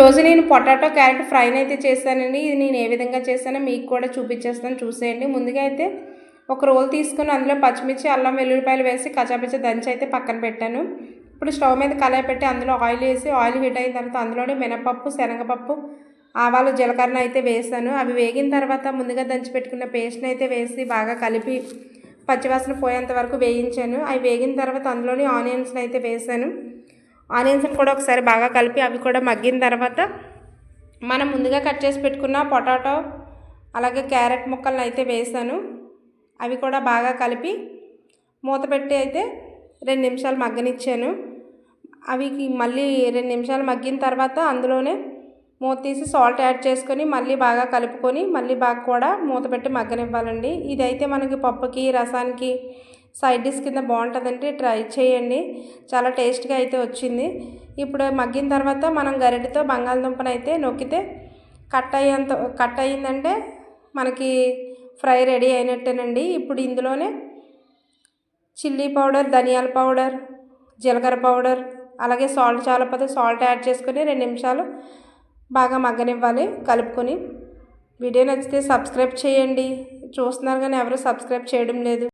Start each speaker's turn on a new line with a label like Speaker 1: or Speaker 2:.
Speaker 1: రోజు నేను potato carrot ఫ్రైని అయితే చేశానండి. ఇది నేను ఏ విధంగా చేశానో మీకు కూడా చూపించేస్తాను. చూసేయండి. ముందుగా అయితే ఒక రోల్ తీసుకుని అందులో పచ్చిమిర్చి అల్లం వెల్లుల్లిపాయలు వేసి కచాపిచ్చ దంచి అయితే పక్కన పెట్టాను. ఇప్పుడు స్టవ్ మీద కళాయి పెట్టి అందులో ఆయిల్ వేసి ఆయిల్ హీట్ అయిన తర్వాత అందులోనే మినపప్పు శనగపప్పు ఆవాలు జీలకర్ర అయితే వేసాను అవి వేగిన తర్వాత ముందుగా దంచి పెట్టుకున్న పేస్ట్ని అయితే వేసి బాగా కలిపి పచ్చివాసన పోయేంత వరకు వేయించాను. అవి వేగిన తర్వాత అందులోని ఆనియన్స్ని అయితే వేసాను ఆనియన్స్ కూడా ఒకసారి బాగా కలిపి అవి కూడా మగ్గిన తర్వాత మనం ముందుగా కట్ చేసి పెట్టుకున్న పొటాటో అలాగే క్యారెట్ ముక్కలను అయితే వేసాను. అవి కూడా బాగా కలిపి మూత పెట్టి అయితే రెండు నిమిషాలు మగ్గనిచ్చాను. అవి మళ్ళీ రెండు నిమిషాలు మగ్గిన తర్వాత అందులోనే మూత తీసి సాల్ట్ యాడ్ చేసుకొని మళ్ళీ బాగా కలుపుకొని మళ్ళీ బాగా కూడా మూత పెట్టి మగ్గనివ్వాలండి. ఇదైతే మనకి పప్పుకి రసానికి సైడ్ డిష్ కింద బాగుంటుందంటే ట్రై చేయండి. చాలా టేస్ట్గా అయితే వచ్చింది. ఇప్పుడు మగ్గిన తర్వాత మనం గరిటెతో బంగాళదుంపను అయితే నొక్కితే కట్ అయ్యేంత కట్ అయ్యిందంటే మనకి ఫ్రై రెడీ అయినట్టేనండి. ఇప్పుడు ఇందులోనే చిల్లీ పౌడర్ ధనియాల పౌడర్ జీలకర్ర పౌడర్ అలాగే సాల్ట్ చాలపోతే సాల్ట్ యాడ్ చేసుకొని రెండు నిమిషాలు బాగా మగ్గనివ్వాలి కలుపుకొని. వీడియో నచ్చితే సబ్స్క్రైబ్ చేయండి. చూస్తున్నారు కానీ ఎవరు సబ్స్క్రైబ్ చేయడం లేదు.